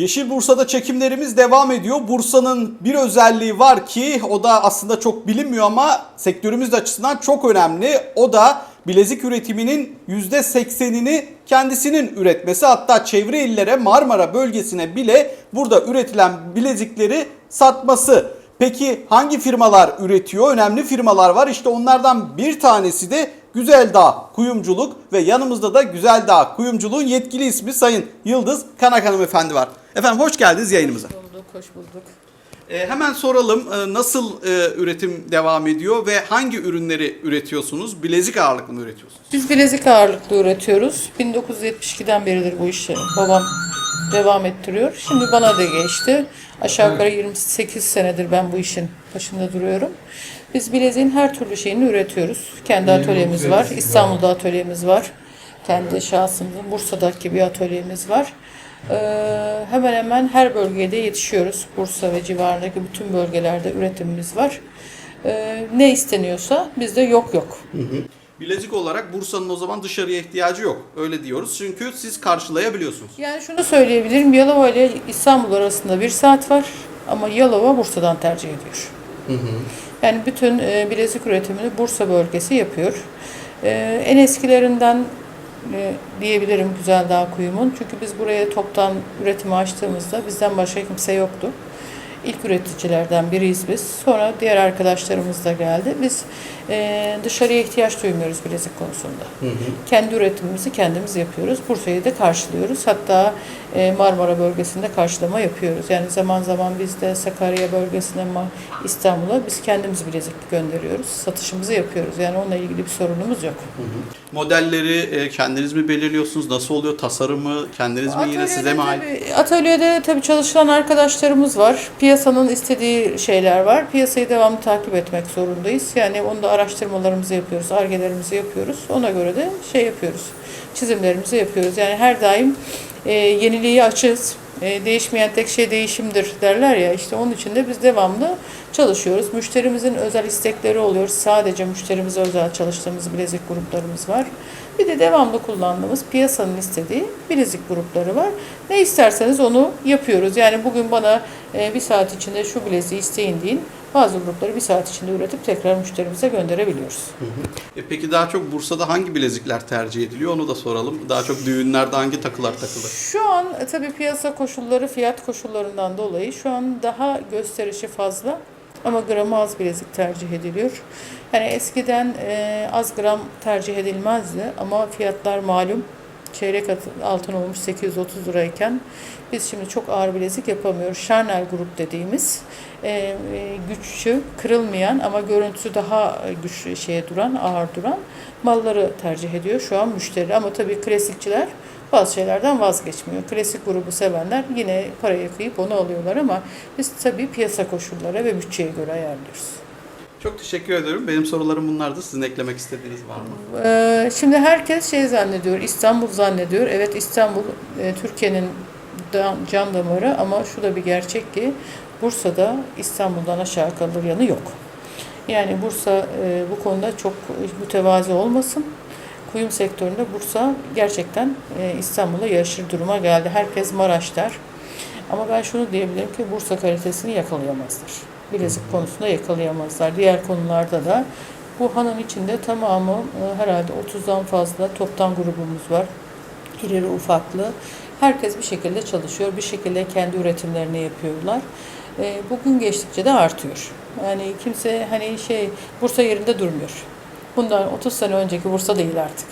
Yeşil Bursa'da çekimlerimiz devam ediyor. Bursa'nın bir özelliği var ki o da aslında çok bilinmiyor ama sektörümüz açısından çok önemli. O da bilezik üretiminin %80'ini kendisinin üretmesi. Hatta çevre illere Marmara bölgesine bile burada üretilen bilezikleri satması. Peki hangi firmalar üretiyor? Önemli firmalar var. İşte onlardan bir tanesi de Güzeldağ Kuyumculuk ve yanımızda da Güzeldağ Kuyumculuğun yetkili ismi Sayın Yıldız Kanak Hanımefendi var. Efendim hoş geldiniz yayınımıza. bulduk, hoş bulduk. Ee, hemen soralım e, nasıl e, üretim devam ediyor ve hangi ürünleri üretiyorsunuz? Bilezik ağırlıklı mı üretiyorsunuz? Biz bilezik ağırlıklı üretiyoruz. 1972'den beridir bu işi babam devam ettiriyor. Şimdi bana da geçti. Aşağı yukarı 28 senedir ben bu işin başında duruyorum. Biz bileziğin her türlü şeyini üretiyoruz. Kendi atölyemiz var. İstanbul'da atölyemiz var. Kendi şahsımızın Bursa'daki bir atölyemiz var. Ee, hemen hemen her bölgede yetişiyoruz. Bursa ve civarındaki bütün bölgelerde üretimimiz var. Ee, ne isteniyorsa bizde yok yok. Bilezik olarak Bursa'nın o zaman dışarıya ihtiyacı yok. Öyle diyoruz. Çünkü siz karşılayabiliyorsunuz. Yani şunu söyleyebilirim. Yalova ile İstanbul arasında bir saat var. Ama Yalova Bursa'dan tercih ediyor. Yani bütün e, bilezik üretimini Bursa bölgesi yapıyor. E, en eskilerinden diyebilirim Güzeldağ Kuyum'un. Çünkü biz buraya toptan üretimi açtığımızda bizden başka kimse yoktu. İlk üreticilerden biriyiz biz. Sonra diğer arkadaşlarımız da geldi. Biz e, dışarıya ihtiyaç duymuyoruz bilezik konusunda. Kendi üretimimizi kendimiz yapıyoruz. Bursa'yı da karşılıyoruz. Hatta e, Marmara bölgesinde karşılama yapıyoruz. Yani zaman zaman biz de Sakarya bölgesine, İstanbul'a biz kendimiz bilezik gönderiyoruz. Satışımızı yapıyoruz. Yani onunla ilgili bir sorunumuz yok. Modelleri e, kendiniz mi belirliyorsunuz? Nasıl oluyor? Tasarımı kendiniz mi yine size mi ait? atölyede tabii çalışan arkadaşlarımız var. Piyasanın istediği şeyler var. Piyasayı devamlı takip etmek zorundayız. Yani onda araştırmalarımızı yapıyoruz, argelerimizi yapıyoruz. Ona göre de şey yapıyoruz. Çizimlerimizi yapıyoruz. Yani her daim e, yeniliğe açığız. E, değişmeyen tek şey değişimdir derler ya. İşte onun için de biz devamlı çalışıyoruz. Müşterimizin özel istekleri oluyor. Sadece müşterimize özel çalıştığımız bilezik gruplarımız var. Bir de devamlı kullandığımız piyasanın istediği bilezik grupları var. Ne isterseniz onu yapıyoruz. Yani bugün bana e, bir saat içinde şu bileziği isteyin deyin. Bazı grupları bir saat içinde üretip tekrar müşterimize gönderebiliyoruz. E, peki daha çok Bursa'da hangi bilezikler tercih ediliyor? Onu da soralım. Daha çok düğünlerde hangi takılar takılır? Şu an e, tabii piyasa koşulları, fiyat koşullarından dolayı şu an daha gösterişi fazla ama gramı az bilezik tercih ediliyor. Yani eskiden e, az gram tercih edilmezdi ama fiyatlar malum. Çeyrek altın olmuş 830 lirayken biz şimdi çok ağır bilezik yapamıyoruz. Charnel grup dediğimiz e, e, güçlü, kırılmayan ama görüntüsü daha güçlü şeye duran, ağır duran malları tercih ediyor şu an müşteri. Ama tabii klasikçiler bazı şeylerden vazgeçmiyor. Klasik grubu sevenler yine paraya kıyıp onu alıyorlar ama biz tabii piyasa koşulları ve bütçeye göre ayarlıyoruz. Çok teşekkür ederim. Benim sorularım bunlardı. Sizin eklemek istediğiniz var mı? Ee, şimdi herkes şey zannediyor, İstanbul zannediyor. Evet İstanbul e, Türkiye'nin can damarı ama şu da bir gerçek ki Bursa'da İstanbul'dan aşağı kalır yanı yok. Yani Bursa e, bu konuda çok mütevazi olmasın. Kuyum sektöründe Bursa gerçekten e, İstanbul'a yarışır duruma geldi. Herkes Maraş der. Ama ben şunu diyebilirim ki Bursa kalitesini yakalayamazlar. Bilezik konusunda yakalayamazlar. Diğer konularda da bu hanın içinde tamamı e, herhalde 30'dan fazla toptan grubumuz var. İleri ufaklı. Herkes bir şekilde çalışıyor. Bir şekilde kendi üretimlerini yapıyorlar. E, Bugün geçtikçe de artıyor. Yani kimse hani şey Bursa yerinde durmuyor. Bundan 30 sene önceki Bursa değil artık.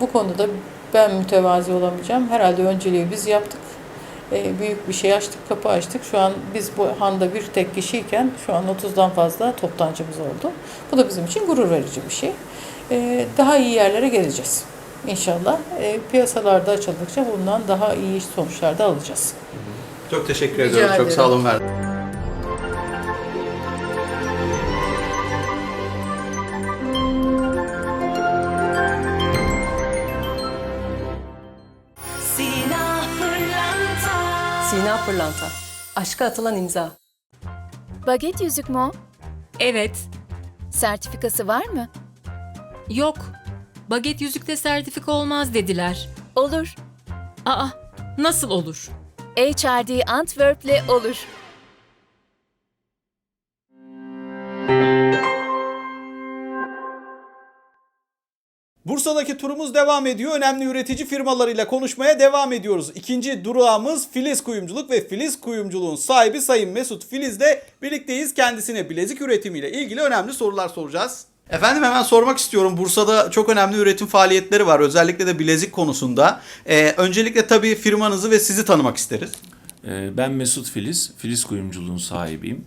Bu konuda ben mütevazi olamayacağım. Herhalde önceliği biz yaptık. E, büyük bir şey açtık, kapı açtık. Şu an biz bu handa bir tek kişiyken şu an 30'dan fazla toptancımız oldu. Bu da bizim için gurur verici bir şey. E, daha iyi yerlere geleceğiz. İnşallah e, piyasalarda açıldıkça bundan daha iyi sonuçlar da alacağız. Çok teşekkür ediyorum. Çok sağ olun verdim. Sina Pırlanta. Aşka atılan imza. Baget yüzük mü o? Evet. Sertifikası var mı? Yok. Baget yüzükte sertifika olmaz dediler. Olur. Aa, nasıl olur? HRD Antwerp'le olur. Bursa'daki turumuz devam ediyor. Önemli üretici firmalarıyla konuşmaya devam ediyoruz. İkinci durağımız Filiz Kuyumculuk ve Filiz Kuyumculuğun sahibi Sayın Mesut Filiz'le birlikteyiz. Kendisine bilezik üretimiyle ilgili önemli sorular soracağız. Efendim hemen sormak istiyorum. Bursa'da çok önemli üretim faaliyetleri var. Özellikle de bilezik konusunda. Ee, öncelikle tabii firmanızı ve sizi tanımak isteriz. Ee, Ben Mesut Filiz, Filiz Kuyumculuğun sahibiyim.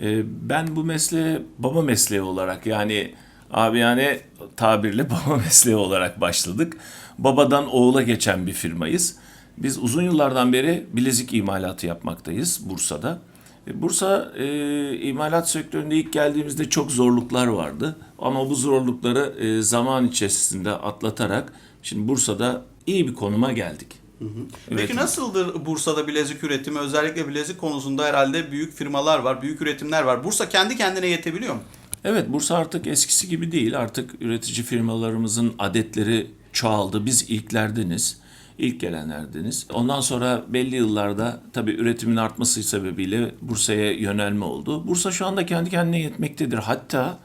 Ee, Ben bu mesleğe baba mesleği olarak yani abi yani tabirle baba mesleği olarak başladık. Babadan oğula geçen bir firmayız. Biz uzun yıllardan beri bilezik imalatı yapmaktayız Bursa'da. E, Bursa e, imalat sektöründe ilk geldiğimizde çok zorluklar vardı. Ama bu zorlukları e, zaman içerisinde atlatarak şimdi Bursa'da iyi bir konuma geldik. Peki Üretim. nasıldır Bursa'da bilezik üretimi? Özellikle bilezik konusunda herhalde büyük firmalar var, büyük üretimler var. Bursa kendi kendine yetebiliyor mu? Evet Bursa artık eskisi gibi değil. Artık üretici firmalarımızın adetleri çoğaldı. Biz ilklerdeniz. ilk gelenlerdeniz. Ondan sonra belli yıllarda tabii üretimin artması sebebiyle Bursa'ya yönelme oldu. Bursa şu anda kendi kendine yetmektedir. Hatta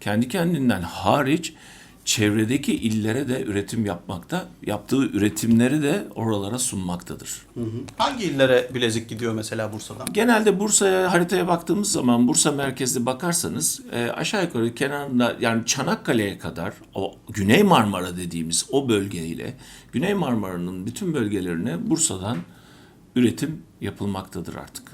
kendi kendinden hariç çevredeki illere de üretim yapmakta, yaptığı üretimleri de oralara sunmaktadır. Hangi illere bilezik gidiyor mesela Bursa'dan? Genelde Bursa'ya haritaya baktığımız zaman Bursa merkezli bakarsanız e, aşağı yukarı kenarında yani Çanakkale'ye kadar o Güney Marmara dediğimiz o bölgeyle Güney Marmara'nın bütün bölgelerine Bursa'dan üretim yapılmaktadır artık.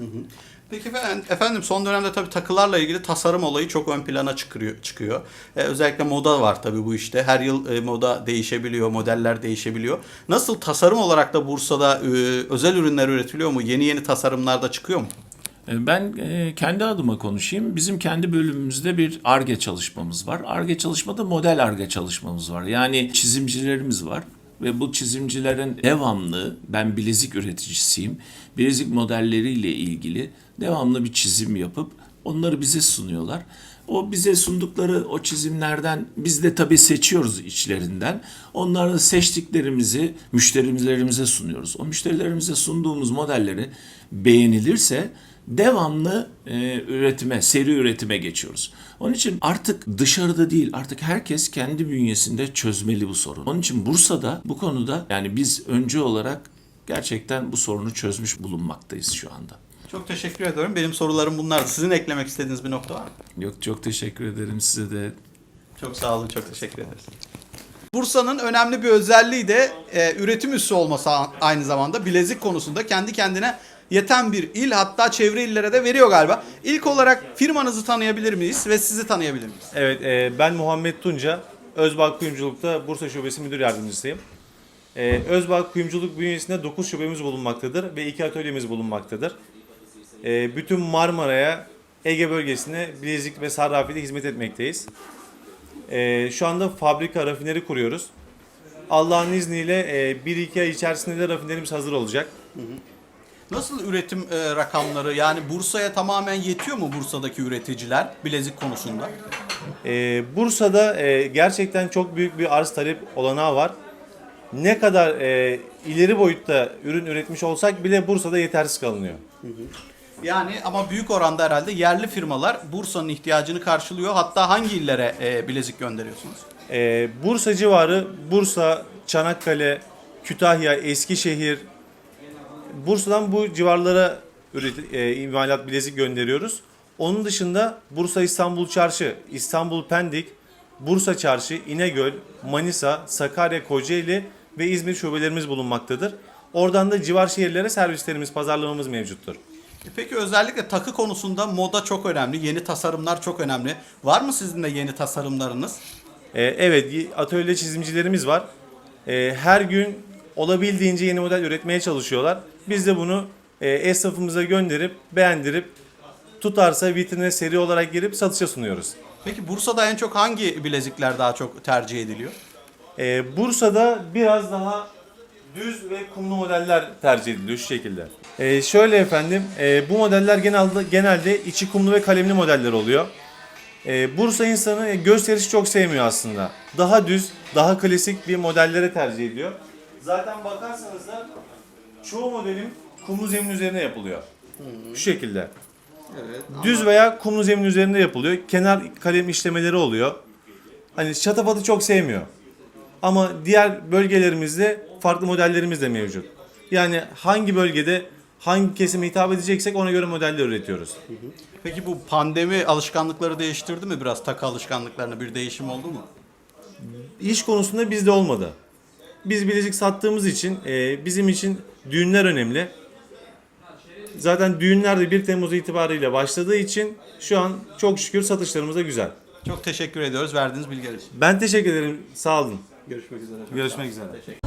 Peki efendim, son dönemde tabii takılarla ilgili tasarım olayı çok ön plana çıkıyor. çıkıyor. Ee, özellikle moda var tabii bu işte. Her yıl e, moda değişebiliyor, modeller değişebiliyor. Nasıl tasarım olarak da Bursa'da e, özel ürünler üretiliyor mu? Yeni yeni tasarımlar da çıkıyor mu? E, Ben e, kendi adıma konuşayım. Bizim kendi bölümümüzde bir ARGE çalışmamız var. ARGE çalışmada model ARGE çalışmamız var. Yani çizimcilerimiz var. Ve bu çizimcilerin devamlı, ben bilezik üreticisiyim, bilezik modelleriyle ilgili devamlı bir çizim yapıp onları bize sunuyorlar. O bize sundukları o çizimlerden biz de tabii seçiyoruz içlerinden. Onları seçtiklerimizi müşterilerimize sunuyoruz. O müşterilerimize sunduğumuz modelleri beğenilirse devamlı e, üretime, seri üretime geçiyoruz. Onun için artık dışarıda değil, artık herkes kendi bünyesinde çözmeli bu sorunu. Onun için Bursa'da bu konuda yani biz öncü olarak gerçekten bu sorunu çözmüş bulunmaktayız şu anda. Çok teşekkür ediyorum. Benim sorularım bunlardı. Sizin eklemek istediğiniz bir nokta var mı? Yok çok teşekkür ederim size de Çok sağ olun, çok teşekkür ederiz. Bursa'nın önemli bir özelliği de e, üretim üssü olması aynı zamanda bilezik konusunda kendi kendine yeten bir il hatta çevre illere de veriyor galiba. İlk olarak firmanızı tanıyabilir miyiz ve sizi tanıyabilir miyiz? Evet, e, ben Muhammed Tunca. Özbağ Kuyumculuk'ta Bursa Şubesi Müdür Yardımcısıyım. E, Özbağ Kuyumculuk bünyesinde 9 şubemiz bulunmaktadır ve 2 atölyemiz bulunmaktadır. E, bütün Marmara'ya, Ege bölgesine bilezik ve sarrafiyede hizmet etmekteyiz. E, şu anda fabrika rafineri kuruyoruz. Allah'ın izniyle e, 1-2 ay içerisinde de rafinerimiz hazır olacak. Nasıl üretim e, rakamları yani Bursa'ya tamamen yetiyor mu Bursa'daki üreticiler bilezik konusunda? Ee, Bursa'da e, gerçekten çok büyük bir arz talep olanağı var. Ne kadar e, ileri boyutta ürün üretmiş olsak bile Bursa'da yetersiz kalınıyor. Yani ama büyük oranda herhalde yerli firmalar Bursa'nın ihtiyacını karşılıyor. Hatta hangi illere e, bilezik gönderiyorsunuz? Ee, Bursa civarı, Bursa, Çanakkale, Kütahya, Eskişehir, Bursa'dan bu civarlara üret- e, imalat bilezik gönderiyoruz. Onun dışında Bursa İstanbul Çarşı, İstanbul Pendik, Bursa Çarşı, İnegöl, Manisa, Sakarya, Kocaeli ve İzmir şubelerimiz bulunmaktadır. Oradan da civar şehirlere servislerimiz, pazarlamamız mevcuttur. E Peki özellikle takı konusunda moda çok önemli. Yeni tasarımlar çok önemli. Var mı sizin de yeni tasarımlarınız? Ee, evet, atölye çizimcilerimiz var. Ee, her gün olabildiğince yeni model üretmeye çalışıyorlar. Biz de bunu e, esnafımıza gönderip, beğendirip, tutarsa vitrine seri olarak girip satışa sunuyoruz. Peki Bursa'da en çok hangi bilezikler daha çok tercih ediliyor? Ee, Bursa'da biraz daha düz ve kumlu modeller tercih ediliyor şu şekilde. Ee, şöyle efendim, e, bu modeller genelde genelde içi kumlu ve kalemli modeller oluyor. Ee, Bursa insanı e, gösterişi çok sevmiyor aslında. Daha düz, daha klasik bir modellere tercih ediyor. Zaten bakarsanız da çoğu modelim kumlu zemin üzerine yapılıyor. Şu şekilde. Düz veya kumlu zemin üzerinde yapılıyor. Kenar kalem işlemeleri oluyor. Hani şatafatı çok sevmiyor. Ama diğer bölgelerimizde farklı modellerimiz de mevcut. Yani hangi bölgede hangi kesime hitap edeceksek ona göre modeller üretiyoruz. Peki bu pandemi alışkanlıkları değiştirdi mi biraz? Takı alışkanlıklarına bir değişim oldu mu? İş konusunda bizde olmadı. Biz bilezik sattığımız için e, bizim için düğünler önemli. Zaten düğünler de 1 Temmuz itibariyle başladığı için şu an çok şükür satışlarımız da güzel. Çok teşekkür ediyoruz verdiğiniz bilgiler için. Ben teşekkür ederim. Sağ olun. Görüşmek üzere. Görüşmek üzere.